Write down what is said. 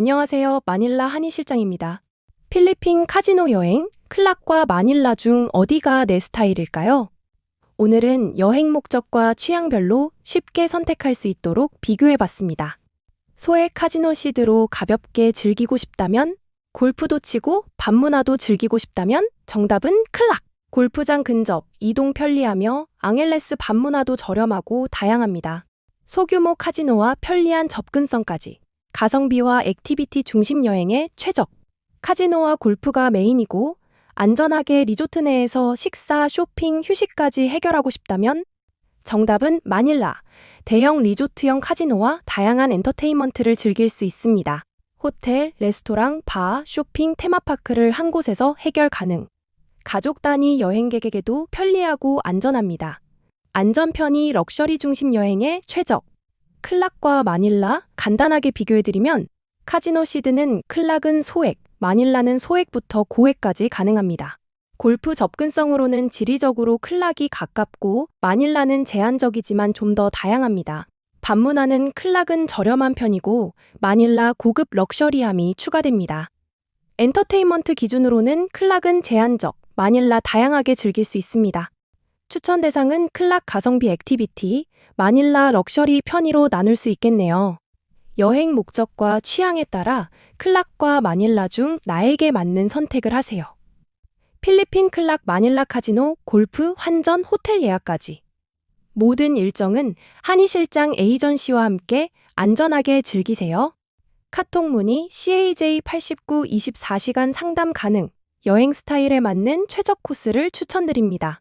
안녕하세요. 마닐라 한희 실장입니다. 필리핀 카지노 여행, 클락과 마닐라 중 어디가 내 스타일일까요? 오늘은 여행 목적과 취향별로 쉽게 선택할 수 있도록 비교해 봤습니다. 소액 카지노 시드로 가볍게 즐기고 싶다면, 골프도 치고 밤문화도 즐기고 싶다면 정답은 클락! 골프장 근접, 이동 편리하며 앙헬레스 밤문화도 저렴하고 다양합니다. 소규모 카지노와 편리한 접근성까지. 가성비와 액티비티 중심 여행에 최적. 카지노와 골프가 메인이고 안전하게 리조트 내에서 식사, 쇼핑, 휴식까지 해결하고 싶다면 정답은 마닐라. 대형 리조트형 카지노와 다양한 엔터테인먼트를 즐길 수 있습니다. 호텔, 레스토랑, 바, 쇼핑, 테마파크를 한 곳에서 해결 가능. 가족 단위 여행객에게도 편리하고 안전합니다. 안전 편의 럭셔리 중심 여행에 최적. 클락과 마닐라 간단하게 비교해드리면 카지노 시드는 클락은 소액, 마닐라는 소액부터 고액까지 가능합니다. 골프 접근성으로는 지리적으로 클락이 가깝고 마닐라는 제한적이지만 좀 더 다양합니다. 밤문화는 클락은 저렴한 편이고 마닐라 고급 럭셔리함이 추가됩니다. 엔터테인먼트 기준으로는 클락은 제한적, 마닐라 다양하게 즐길 수 있습니다. 추천 대상은 클락 가성비 액티비티, 마닐라 럭셔리 편의로 나눌 수 있겠네요. 여행 목적과 취향에 따라 클락과 마닐라 중 나에게 맞는 선택을 하세요. 필리핀 클락 마닐라 카지노 골프 환전 호텔 예약까지. 모든 일정은 한희 실장 에이전시와 함께 안전하게 즐기세요. 카톡 문의 CAJ 89 24시간 상담 가능. 여행 스타일에 맞는 최적 코스를 추천드립니다.